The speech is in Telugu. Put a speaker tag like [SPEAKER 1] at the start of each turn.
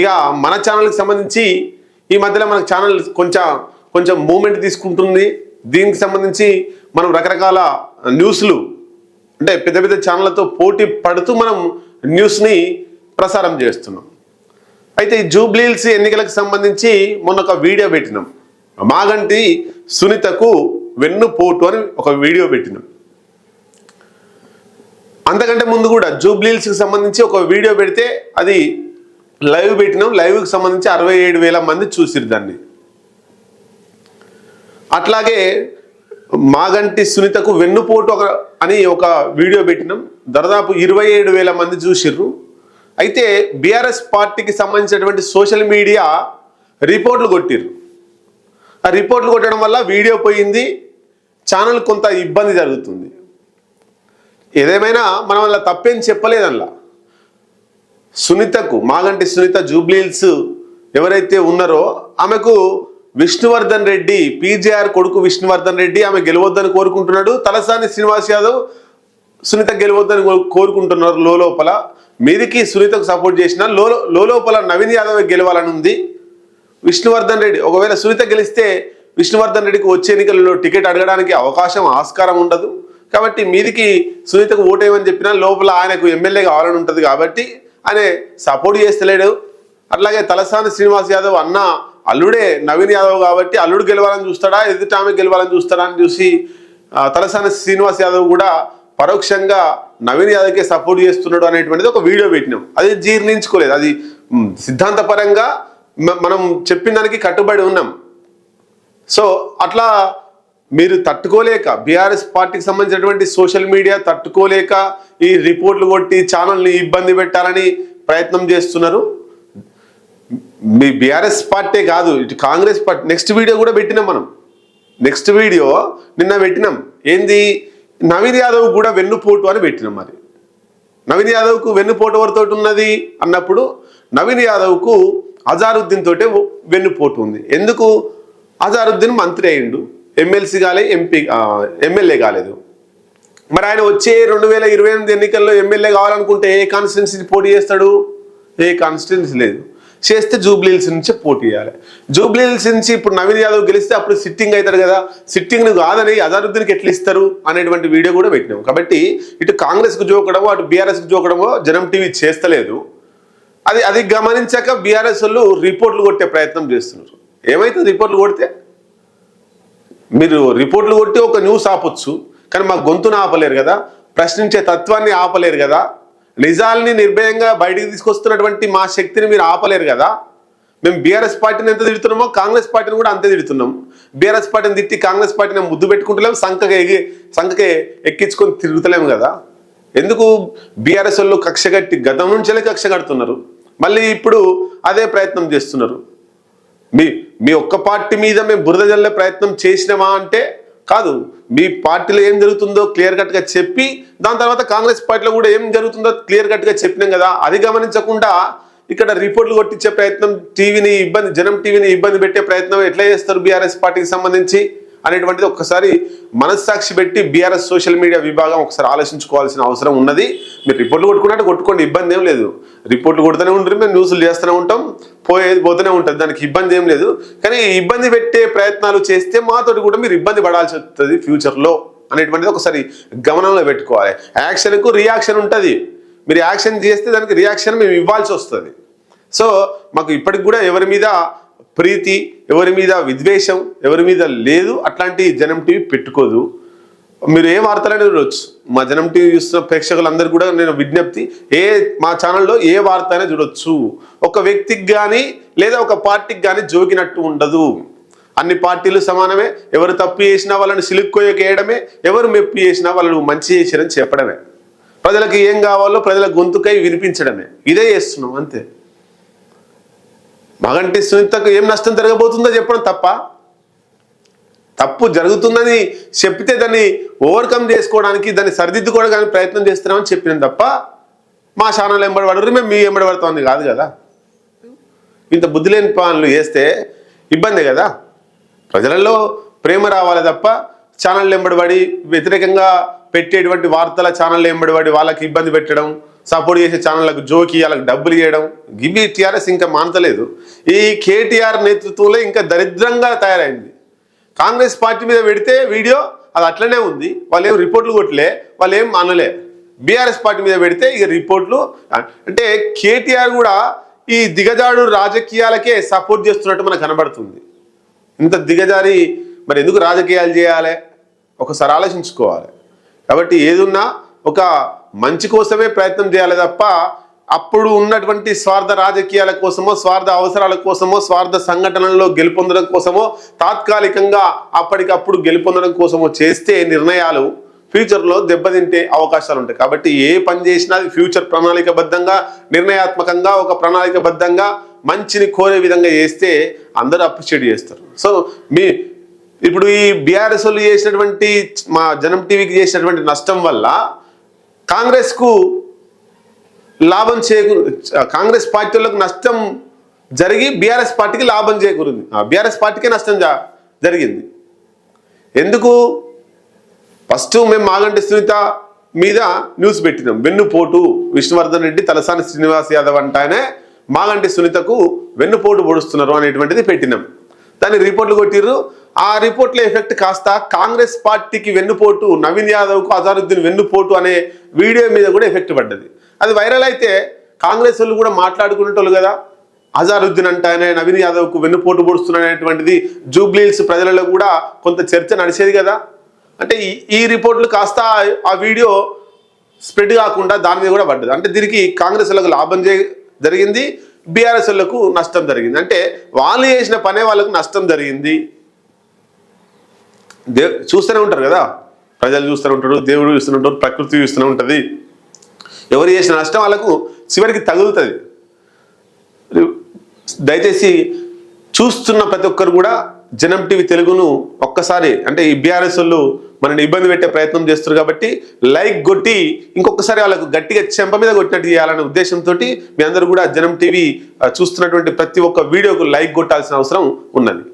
[SPEAKER 1] ఇక మన ఛానల్కి సంబంధించి ఈ మధ్యలో మన ఛానల్ కొంచెం కొంచెం మూమెంట్ తీసుకుంటుంది. దీనికి సంబంధించి మనం రకరకాల న్యూస్లు అంటే పెద్ద పెద్ద ఛానళ్ళతో పోటీ పడుతూ మనం న్యూస్ని ప్రసారం చేస్తున్నాం. అయితే జూబ్లీల్స్ ఎన్నికలకు సంబంధించి మొన్న ఒక వీడియో పెట్టినాం. మాగంటి సునీతకు వెన్నుపోటు అని ఒక వీడియో పెట్టినాం. అంతకంటే ముందు కూడా జూబ్లీల్స్కి సంబంధించి ఒక వీడియో పెడితే అది లైవ్ పెట్టినాం. లైవ్కి సంబంధించి అరవై ఏడు వేల మంది చూసిరు దాన్ని. అట్లాగే మాగంటి సునీతకు వెన్నుపోటు ఒక అని ఒక వీడియో పెట్టినాం. దాదాపు ఇరవై ఏడు వేల మంది చూసిర్రు. అయితే బీఆర్ఎస్ పార్టీకి సంబంధించినటువంటి సోషల్ మీడియా రిపోర్ట్లు కొట్టిర్రు. ఆ రిపోర్ట్లు కొట్టడం వల్ల వీడియో పోయింది. ఛానల్ కొంత ఇబ్బంది జరుగుతుంది. ఏదేమైనా మనం అలా తప్పేం చెప్పలేదల్లా. సునీతకు మాగంటి సునీత జూబ్లీల్స్ ఎవరైతే ఉన్నారో ఆమెకు విష్ణువర్ధన్ రెడ్డి పీజేఆర్ కొడుకు విష్ణువర్ధన్ రెడ్డి ఆమె గెలవద్దని కోరుకుంటున్నాడు. తలసాని శ్రీనివాస్ యాదవ్ సునీత గెలవద్దని కోరుకుంటున్నారు లోపల మీదికి సునీతకు సపోర్ట్ చేసిన లో లోపల నవీన్ యాదవ్ గెలవాలని ఉంది. విష్ణువర్ధన్ రెడ్డి ఒకవేళ సునీత గెలిస్తే విష్ణువర్ధన్ రెడ్డికి వచ్చే ఎన్నికలలో టికెట్ అడగడానికి అవకాశం ఆస్కారం ఉండదు. కాబట్టి మీదికి సునీతకు ఓటేయమని చెప్పినా లోపల ఆయనకు ఎమ్మెల్యే కావాలని ఉంటుంది కాబట్టి అనే సపోర్ట్ చేస్తలేడు. అట్లాగే తలసాని శ్రీనివాస్ యాదవ్ అన్న అల్లుడే నవీన్ యాదవ్ కాబట్టి అల్లుడు గెలవాలని చూస్తాడా ఎదుట ఆమె గెలవాలని చూస్తాడా అని చూసి తలసాని శ్రీనివాస్ యాదవ్ కూడా పరోక్షంగా నవీన్ యాదవ్కే సపోర్ట్ చేస్తున్నాడు అనేటువంటిది ఒక వీడియో పెట్టినాం. అది జీర్ణించుకోలేదు. అది సిద్ధాంతపరంగా మనం చెప్పిన దానికి కట్టుబడి ఉన్నాం. సో అట్లా మీరు తట్టుకోలేక బీఆర్ఎస్ పార్టీకి సంబంధించినటువంటి సోషల్ మీడియా తట్టుకోలేక ఈ రిపోర్ట్లు కొట్టి ఛానల్ని ఇబ్బంది పెట్టాలని ప్రయత్నం చేస్తున్నారు. మీ బీఆర్ఎస్ పార్టీ కాదు ఇటు కాంగ్రెస్ పార్టీ. నెక్స్ట్ వీడియో కూడా పెట్టినాం మనం. నెక్స్ట్ వీడియో నిన్న పెట్టినాం. ఏంది? నవీన్ యాదవ్ కూడా వెన్నుపోటు అని పెట్టినాం మరి. నవీన్ యాదవ్కు వెన్నుపోటు ఎవరితో ఉన్నది అన్నప్పుడు నవీన్ యాదవ్కు అజారుద్దీన్ తోటే వెన్నుపోటు ఉంది. ఎందుకు? అజారుద్దీన్ మంత్రి అయిండు ఎమ్మెల్సీ కాలే ఎంపీ ఎమ్మెల్యే కాలేదు. మరి ఆయన వచ్చే రెండు వేల ఇరవై ఎనిమిది ఎన్నికల్లో ఎమ్మెల్యే కావాలనుకుంటే ఏ కాన్స్టిట్యున్సీ పోటీ చేస్తాడు? ఏ కాన్స్టిట్యున్సీ లేదు. చేస్తే జూబ్లీహిల్స్ నుంచి పోటీ చేయాలి. జూబ్లీహిల్స్ నుంచి ఇప్పుడు నవీన్ యాదవ్ గెలిస్తే అప్పుడు సిట్టింగ్ అవుతాడు కదా. సిట్టింగ్ను కాదని అజారుద్దీన్కి ఎట్లా ఇస్తారు అనేటువంటి వీడియో కూడా పెట్టినాం. కాబట్టి ఇటు కాంగ్రెస్కు జోకడమో అటు బీఆర్ఎస్కి జోకడమో జనం టీవీ చేస్తలేదు. అది అది గమనించాక బీఆర్ఎస్ వాళ్ళు రిపోర్ట్లు కొట్టే ప్రయత్నం చేస్తున్నారు. ఏమైతే రిపోర్ట్లు కొడితే? మీరు రిపోర్ట్లు కొట్టి ఒక న్యూస్ ఆపొచ్చు కానీ మా గొంతును ఆపలేరు కదా ప్రశ్నించే తత్వాన్ని ఆపలేరు కదా నిజాల్ని నిర్భయంగా బయటికి తీసుకొస్తున్నటువంటి మా శక్తిని మీరు ఆపలేరు కదా. మేము బీఆర్ఎస్ పార్టీని ఎంత తిడుతున్నామో కాంగ్రెస్ పార్టీని కూడా అంతే తిడుతున్నాం. బీఆర్ఎస్ పార్టీని తిట్టి కాంగ్రెస్ పార్టీని ముద్దు పెట్టుకుంటలేము సంఖకి ఎగి సంఖకే ఎక్కించుకొని తిరుగుతలేము కదా. ఎందుకు బీఆర్ఎస్ వాళ్ళు కక్ష కట్టి గతం నుంచే కక్ష కడుతున్నారు. మళ్ళీ ఇప్పుడు అదే ప్రయత్నం చేస్తున్నారు. మీ మీ ఒక్క పార్టీ మీద మేము బురద జల్లే ప్రయత్నం చేసినామా అంటే కాదు. మీ పార్టీలో ఏం జరుగుతుందో క్లియర్ కట్గా చెప్పి దాని తర్వాత కాంగ్రెస్ పార్టీలో కూడా ఏం జరుగుతుందో క్లియర్ కట్గా చెప్పినాం కదా. అది గమనించకుండా ఇక్కడ రిపోర్ట్లు కొట్టించే ప్రయత్నం టీవీని ఇబ్బంది జనం టీవీని ఇబ్బంది పెట్టే ప్రయత్నం ఎట్లా చేస్తారు బీఆర్ఎస్ పార్టీకి సంబంధించి? అనేటువంటిది ఒక్కసారి మనస్సాక్షి పెట్టి బీఆర్ఎస్ సోషల్ మీడియా విభాగం ఒకసారి ఆలోచించుకోవాల్సిన అవసరం ఉన్నది. మీరు రిపోర్ట్లు కొట్టుకున్నట్టు కొట్టుకోండి ఇబ్బంది ఏం లేదు. రిపోర్ట్లు కొడుతూనే ఉంటారు మేము న్యూస్లు చేస్తూనే ఉంటాం పోయేది పోతూనే ఉంటుంది దానికి ఇబ్బంది ఏం లేదు. కానీ ఇబ్బంది పెట్టే ప్రయత్నాలు చేస్తే మాతోటి కూడా మీరు ఇబ్బంది పడాల్సి వస్తుంది ఫ్యూచర్లో అనేటువంటిది ఒకసారి గమనంలో పెట్టుకోవాలి. యాక్షన్కు రియాక్షన్ ఉంటుంది. మీరు యాక్షన్ చేస్తే దానికి రియాక్షన్ మేము ఇవ్వాల్సి వస్తుంది. సో మాకు ఇప్పటికి కూడా ఎవరి మీద ప్రీతి ఎవరి మీద విద్వేషం ఎవరి మీద లేదు అట్లాంటి జనం టీవీ పెట్టుకోదు. మీరు ఏ వార్తలైనా చూడవచ్చు మా జనం టీవీ చూస్తున్న ప్రేక్షకులందరూ కూడా నేను విజ్ఞప్తి ఏ మా ఛానల్లో ఏ వార్త అయినా చూడొచ్చు. ఒక వ్యక్తికి కానీ లేదా ఒక పార్టీకి కానీ జోకినట్టు ఉండదు. అన్ని పార్టీలు సమానమే. ఎవరు తప్పు చేసినా వాళ్ళని సిలుక్కోయకేయడమే. ఎవరు మెప్పు చేసినా వాళ్ళు మంచి చేశారని చెప్పడమే. ప్రజలకు ఏం కావాలో ప్రజల గొంతుకై వినిపించడమే. ఇదే చేస్తున్నాం అంతే. మగంటి సునీతకు ఏం నష్టం జరగబోతుందో చెప్పడం తప్ప. తప్పు జరుగుతుందని చెప్తే దాన్ని ఓవర్కమ్ చేసుకోవడానికి దాన్ని సరిదిద్దుకోవడానికి ప్రయత్నం చేస్తున్నామని చెప్పినాం తప్ప మా ఛానల్ ఎంబడి పడరు మేము మీ ఎంబడి పడుతుంది కాదు కదా. ఇంత బుద్ధి లేని పనులు చేస్తే ఇబ్బందే కదా. ప్రజలలో ప్రేమ రావాలి తప్ప ఛానల్ ఎంబడిపడి వ్యతిరేకంగా పెట్టేటువంటి వార్తల ఛానల్ ఎంబడిపడి వాళ్ళకి ఇబ్బంది పెట్టడం సపోర్ట్ చేసే ఛానళ్ళకు జోకి వాళ్ళకి డబ్బులు ఇవ్వడం గివి టీఆర్ఎస్ ఇంకా మానతలేదు ఈ కేటీఆర్ నేతృత్వంలో ఇంకా దరిద్రంగా తయారైంది. కాంగ్రెస్ పార్టీ మీద పెడితే వీడియో అది అట్లనే ఉంది. వాళ్ళు ఏం రిపోర్ట్లు కొట్టలే వాళ్ళు ఏం అనలే. బీఆర్ఎస్ పార్టీ మీద పెడితే ఇక రిపోర్ట్లు అంటే కేటీఆర్ కూడా ఈ దిగజాడు రాజకీయాలకే సపోర్ట్ చేస్తున్నట్టు మనకు కనబడుతుంది. ఇంత దిగజారి మరి ఎందుకు రాజకీయాలు చేయాలి? ఒకసారి ఆలోచించుకోవాలి. కాబట్టి ఏదున్నా ఒక మంచి కోసమే ప్రయత్నం చేయాలి తప్ప అప్పుడు ఉన్నటువంటి స్వార్థ రాజకీయాల కోసమో స్వార్థ అవసరాల కోసమో స్వార్థ సంఘటనల్లో గెలుపొందడం కోసమో తాత్కాలికంగా అప్పటికప్పుడు గెలుపొందడం కోసమో చేస్తే నిర్ణయాలు ఫ్యూచర్లో దెబ్బతింటే అవకాశాలు ఉంటాయి. కాబట్టి ఏ పని చేసినా అది ఫ్యూచర్ ప్రణాళికబద్ధంగా నిర్ణయాత్మకంగా ఒక ప్రణాళికబద్ధంగా మంచిని కోరే విధంగా చేస్తే అందరూ అప్రిషియేట్ చేస్తారు. సో మీ ఇప్పుడు ఈ బీఆర్ఎస్ వాళ్ళు చేసినటువంటి మా జనం టీవీకి చేసినటువంటి నష్టం వల్ల కాంగ్రెస్కు లాభం చేకూరు కాంగ్రెస్ పార్టీలకు నష్టం జరిగి బీఆర్ఎస్ పార్టీకి లాభం చేకూరింది. బీఆర్ఎస్ పార్టీకే నష్టం జా- జరిగింది. ఎందుకు? ఫస్ట్ మేము మాగంటి సునీత మీద న్యూస్ పెట్టినాం. వెన్నుపోటు విష్ణువర్ధన్ రెడ్డి తలసాని శ్రీనివాస్ యాదవ్ అంటానే మాగంటి సునీతకు వెన్నుపోటు పొడుస్తున్నారు అనేటువంటిది పెట్టినాం. దాన్ని రిపోర్ట్లు కొట్టిర్రు. ఆ రిపోర్ట్ల ఎఫెక్ట్ కాస్త కాంగ్రెస్ పార్టీకి వెన్నుపోటు నవీన్ యాదవ్కు అజారుద్దీన్ వెన్నుపోటు అనే వీడియో మీద కూడా ఎఫెక్ట్ పడ్డది. అది వైరల్ అయితే కాంగ్రెస్ వాళ్ళు కూడా మాట్లాడుకునేటోళ్ళు కదా. అజారుద్దీన్ అంటానే నవీన్ యాదవ్కు వెన్నుపోటు పొడుస్తున్నటువంటిది జూబ్లీల్స్ ప్రజలలో కూడా కొంత చర్చ నడిచేది కదా. అంటే ఈ ఈ రిపోర్ట్లు కాస్త ఆ వీడియో స్ప్రెడ్ కాకుండా దాని మీద కూడా పడ్డది. అంటే దీనికి కాంగ్రెస్ వాళ్ళకు లాభం జరిగింది బీఆర్ఎస్ వాళ్ళకు నష్టం జరిగింది. అంటే వాళ్ళు చేసిన పనే వాళ్ళకు నష్టం జరిగింది. దే చూస్తూనే ఉంటారు కదా. ప్రజలు చూస్తూనే ఉంటారు దేవుడు చూస్తూనే ఉంటారు ప్రకృతి చూస్తూనే ఉంటుంది. ఎవరు చేసిన నష్టం వాళ్ళకు చివరికి తగులుతుంది. దయచేసి చూస్తున్న ప్రతి ఒక్కరు కూడా జనం టీవీ తెలుగును ఒక్కసారి అంటే ఈ బీఆర్ఎస్ వాళ్ళు మనని ఇబ్బంది పెట్టే ప్రయత్నం చేస్తారు కాబట్టి లైక్ కొట్టి ఇంకొకసారి వాళ్ళకు గట్టిగా చెంప మీద కొట్టినట్టు చేయాలనే ఉద్దేశంతో మీ అందరూ కూడా జనం టీవీ చూస్తున్నటువంటి ప్రతి ఒక్క వీడియోకు లైక్ కొట్టాల్సిన అవసరం ఉన్నది.